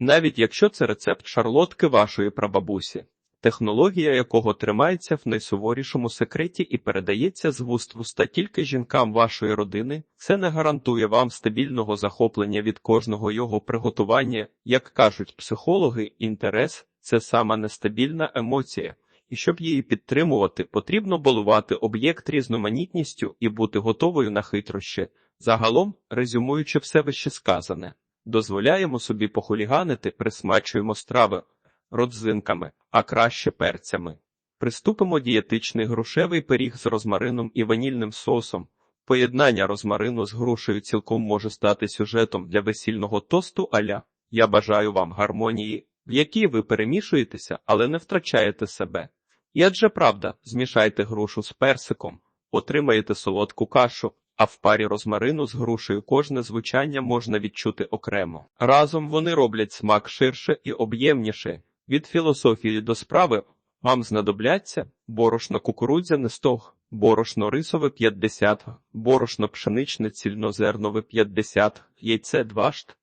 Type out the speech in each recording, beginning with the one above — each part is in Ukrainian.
навіть якщо це рецепт шарлотки вашої прабабусі, технологія якого тримається в найсуворішому секреті і передається з вуст в уста тільки жінкам вашої родини, це не гарантує вам стабільного захоплення від кожного його приготування, як кажуть психологи, інтерес це сама нестабільна емоція. І щоб її підтримувати, потрібно балувати об'єкт різноманітністю і бути готовою на хитрощі. Загалом, резюмуючи все вище сказане, дозволяємо собі похуліганити, присмачуємо страви родзинками, а краще перцями. Приступимо дієтичний грушевий пиріг з розмарином і ванільним соусом. Поєднання розмарину з грушею цілком може стати сюжетом для весільного тосту аля. Я бажаю вам гармонії, в якій ви перемішуєтеся, але не втрачаєте себе. І адже правда, змішайте грушу з персиком, отримаєте солодку кашу, а в парі розмарину з грушею кожне звучання можна відчути окремо. Разом вони роблять смак ширше і об'ємніше. Від філософії до справи вам знадобляться борошно кукурудзяне 100, борошно рисове 50, борошно пшеничне цільнозернове 50, яйце 2 шт,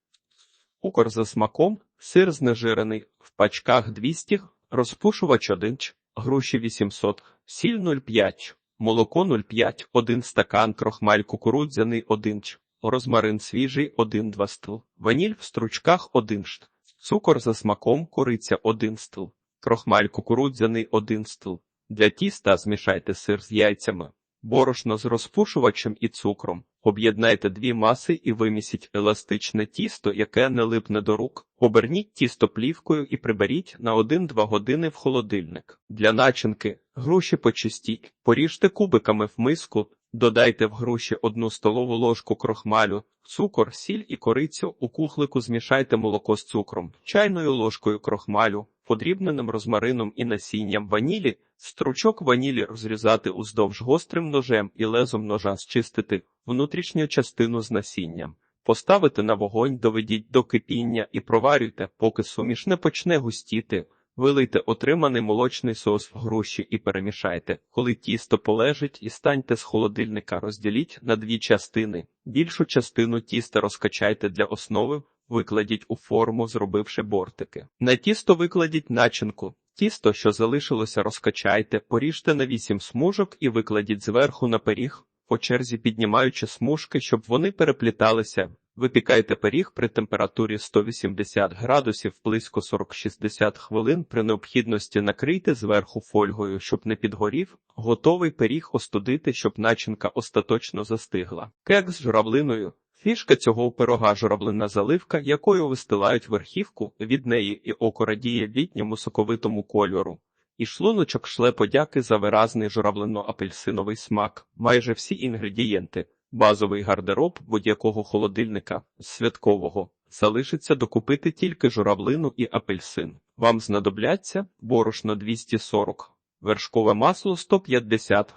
цукор за смаком, сир знежирений в пачках 200, розпушувач 1 ч, груші 800, сіль 0,5, молоко 0,5, 1 стакан, крохмаль кукурудзяний 1 ч, розмарин свіжий 1-2 стл, ваніль в стручках 1 шт, цукор за смаком, кориця 1 стл, крохмаль кукурудзяний 1 стл. Для тіста змішайте сир з яйцями, борошно з розпушувачем і цукром. Об'єднайте дві маси і вимісіть еластичне тісто, яке не липне до рук. Оберніть тісто плівкою і приберіть на 1-2 години в холодильник. Для начинки груші почистіть, поріжте кубиками в миску, додайте в груші 1 столову ложку крохмалю, цукор, сіль і корицю. У кухлику змішайте молоко з цукром, чайною ложкою крохмалю, подрібненим розмарином і насінням ванілі. Стручок ванілі розрізати уздовж гострим ножем і лезом ножа зчистити внутрішню частину з насінням. Поставити на вогонь, доведіть до кипіння і проварюйте, поки суміш не почне густіти. Вилийте отриманий молочний соус в груші і перемішайте. Коли тісто полежить і станьте з холодильника, розділіть на дві частини. Більшу частину тіста розкачайте для основи, викладіть у форму, зробивши бортики. На тісто викладіть начинку. Тісто, що залишилося, розкачайте, поріжте на 8 смужок і викладіть зверху на пиріг, по черзі піднімаючи смужки, щоб вони перепліталися. Випікайте пиріг при температурі 180 градусів близько 40-60 хвилин. При необхідності накрийте зверху фольгою, щоб не підгорів. Готовий пиріг остудити, щоб начинка остаточно застигла. Кек з журавлиною. Фішка цього пирога журавлина заливка, якою вистилають верхівку, від неї і око радіє літньому соковитому кольору. І шлуночок шле подяки за виразний журавлино-апельсиновий смак. Майже всі інгредієнти, базовий гардероб будь-якого холодильника святкового, залишиться докупити тільки журавлину і апельсин. Вам знадобляться борошно 240, вершкове масло 150,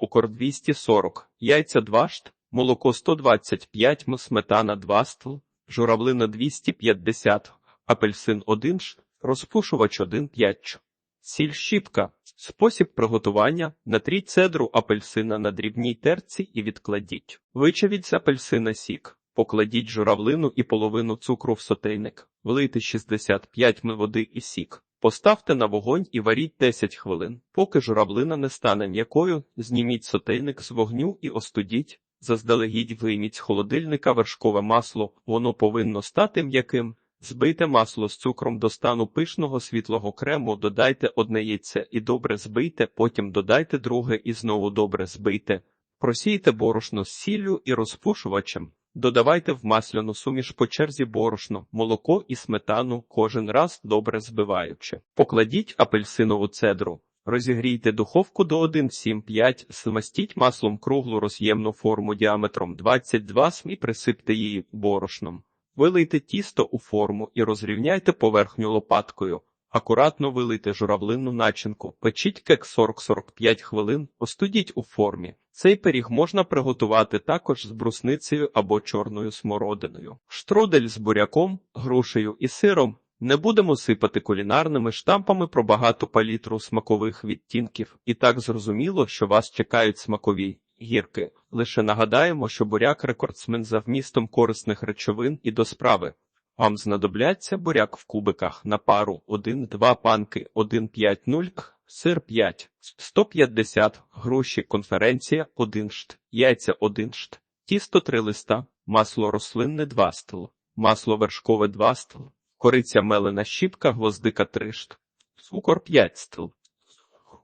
цукор 240, яйця 2 шт, молоко 125 м, сметана 2 стл, журавлина 250, апельсин 1 шт, розпушувач 1 5 ч. Сіль щіпка. Спосіб приготування. Натріть цедру апельсина на дрібній терці і відкладіть. Вичавіть з апельсина сік. Покладіть журавлину і половину цукру в сотейник. Влийте 65 м води і сік. Поставте на вогонь і варіть 10 хвилин. Поки журавлина не стане м'якою, зніміть сотейник з вогню і остудіть. Заздалегідь вийміть з холодильника вершкове масло, воно повинно стати м'яким. Збийте масло з цукром до стану пишного світлого крему, додайте одне яйце і добре збийте, потім додайте друге і знову добре збийте. Просійте борошно з сіллю і розпушувачем. Додавайте в масляну суміш по черзі борошно, молоко і сметану, кожен раз добре збиваючи. Покладіть апельсинову цедру. Розігрійте духовку до 1,75, змастіть маслом круглу роз'ємну форму діаметром 22 см і присипте її борошном. Вилийте тісто у форму і розрівняйте поверхню лопаткою. Акуратно вилийте журавлинну начинку, печіть кек 40-45 хвилин, остудіть у формі. Цей пиріг можна приготувати також з брусницею або чорною смородиною. Штрудель з буряком, грушею і сиром. Не будемо сипати кулінарними штампами про багату палітру смакових відтінків, і так зрозуміло, що вас чекають смакові гірки. Лише нагадаємо, що буряк рекордсмен за вмістом корисних речовин і до справи. Вам знадобляться буряк в кубиках на пару. 1-2 панки. 1-5-0, сир 5, 150, груші. Конференція. 1 шт, яйця. 1 шт, тісто 3 листа, масло рослинне 2 стл, масло вершкове 2 стл, кориця мелена щіпка, гвоздика 3 шт, цукор 5 стл,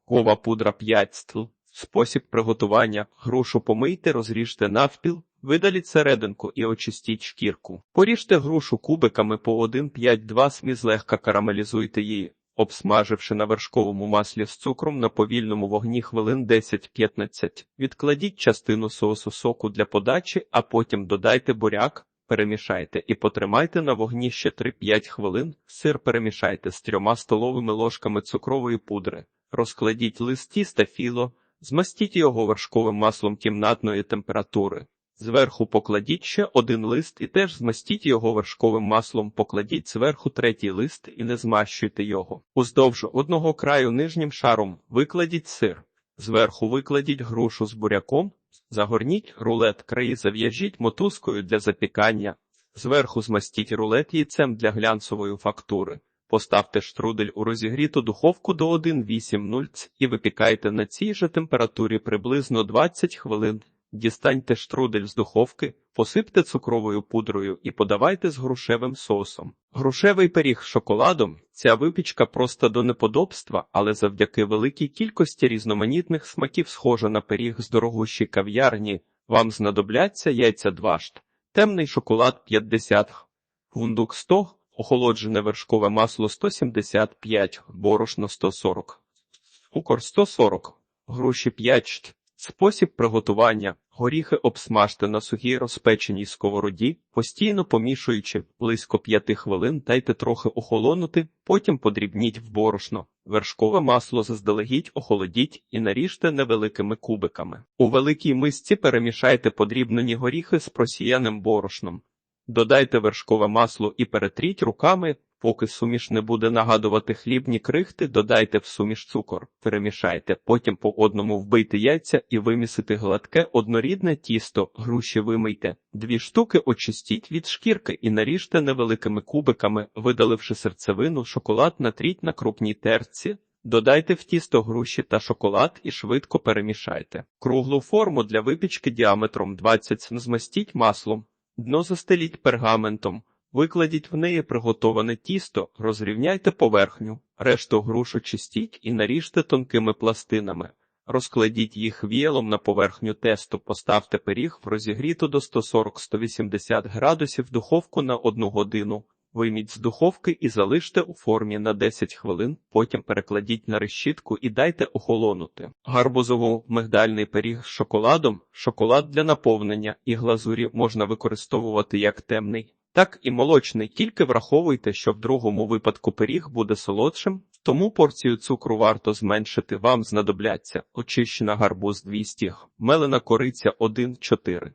кова пудра 5 стл. Спосіб приготування. Грушу помийте, розріжте навпіл, видаліть серединку і очистіть шкірку. Поріжте грушу кубиками по 1-5-2 смі злегка карамелізуйте її, обсмаживши на вершковому маслі з цукром на повільному вогні хвилин 10-15. Відкладіть частину соусу соку для подачі, а потім додайте буряк, перемішайте і потримайте на вогні ще 3-5 хвилин. Сир перемішайте з трьома столовими ложками цукрової пудри. Розкладіть лист тіста філо, змастіть його вершковим маслом кімнатної температури. Зверху покладіть ще один лист і теж змастіть його вершковим маслом, покладіть зверху третій лист і не змащуйте його. Уздовж одного краю нижнім шаром викладіть сир. Зверху викладіть грушу з буряком, загорніть рулет краї, зав'яжіть мотузкою для запікання. Зверху змастіть рулет яйцем для глянцевої фактури. Поставте штрудель у розігріту духовку до 1,80 і випікайте на цій же температурі приблизно 20 хвилин. Дістаньте штрудель з духовки, посипте цукровою пудрою і подавайте з грушевим соусом. Грушевий пиріг з шоколадом ця випічка просто до неподобства, але завдяки великій кількості різноманітних смаків схожа на пиріг з дорогущій кав'ярні. Вам знадобляться яйця 2 шт, темний шоколад 50, гундук 100, охолоджене вершкове масло 175, борошно 140, цукор 140, груші 5 шт. Спосіб приготування. Горіхи обсмажте на сухій розпеченій сковороді, постійно помішуючи близько 5 хвилин, дайте трохи охолонути, потім подрібніть в борошно. Вершкове масло заздалегідь охолодіть і наріжте невеликими кубиками. У великій мисці перемішайте подрібнені горіхи з просіяним борошном. Додайте вершкове масло і перетріть руками, поки суміш не буде нагадувати хлібні крихти, додайте в суміш цукор, перемішайте, потім по одному вбийте яйця і вимісити гладке однорідне тісто, груші вимийте. Дві штуки очистіть від шкірки і наріжте невеликими кубиками, видаливши серцевину, шоколад натріть на крупній терці. Додайте в тісто груші та шоколад і швидко перемішайте. Круглу форму для випічки діаметром 20 см змастіть маслом. Дно застеліть пергаментом, викладіть в неї приготоване тісто, розрівняйте поверхню, решту грушу чистіть і наріжте тонкими пластинами. Розкладіть їх віялом на поверхню тесту, поставте пиріг в розігріту до 140-180 градусів духовку на 1 годину. Вийміть з духовки і залиште у формі на 10 хвилин, потім перекладіть на решітку і дайте охолонути. Гарбузово-мигдальний пиріг з шоколадом, шоколад для наповнення і глазурі можна використовувати як темний, так і молочний, тільки враховуйте, що в другому випадку пиріг буде солодшим, тому порцію цукру варто зменшити, вам знадобляться очищена гарбуз 200, мелена кориця 1,4,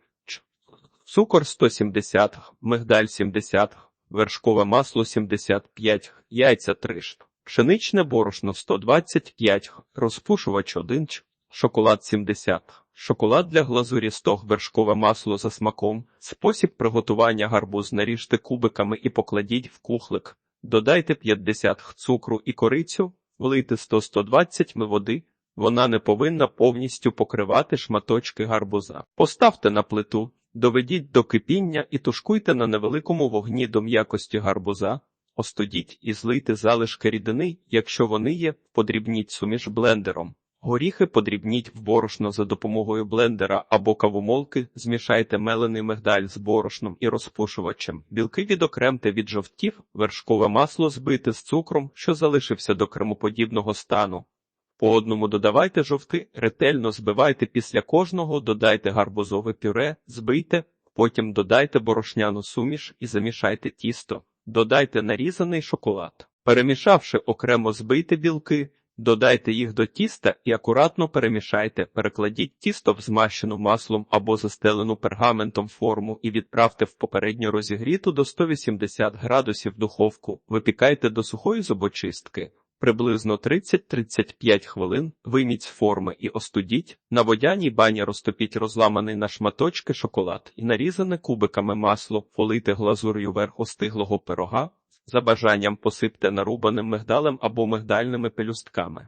цукор 170, мигдаль 70, вершкове масло 75, яйця 3 шт, пшеничне борошно 125, розпушувач 1 шоколад 70, шоколад для глазурі 100, вершкове масло за смаком. Спосіб приготування гарбуз наріжте кубиками і покладіть в кухлик. Додайте 50 цукру і корицю, влийте 100-120 м води. Вона не повинна повністю покривати шматочки гарбуза. Поставте на плиту, доведіть до кипіння і тушкуйте на невеликому вогні до м'якості гарбуза, остудіть і злийте залишки рідини, якщо вони є, подрібніть суміш блендером. Горіхи подрібніть в борошно за допомогою блендера або кавомолки, змішайте мелений мигдаль з борошном і розпушувачем. Білки відокремте від жовтів, вершкове масло збите з цукром, що залишився до кремоподібного стану. По одному додавайте жовти, ретельно збивайте після кожного, додайте гарбузове пюре, збийте, потім додайте борошняну суміш і замішайте тісто, додайте нарізаний шоколад. Перемішавши окремо збийте білки, додайте їх до тіста і акуратно перемішайте, перекладіть тісто в змащену маслом або застелену пергаментом форму і відправте в попередньо розігріту до 180 градусів духовку, випікайте до сухої зубочистки. Приблизно 30-35 хвилин, вийміть з форми і остудіть. На водяній бані розтопіть розламаний на шматочки шоколад і нарізане кубиками масло, полити глазур'ю верх остиглого пирога. За бажанням посипте нарубаним мигдалем або мигдальними пелюстками.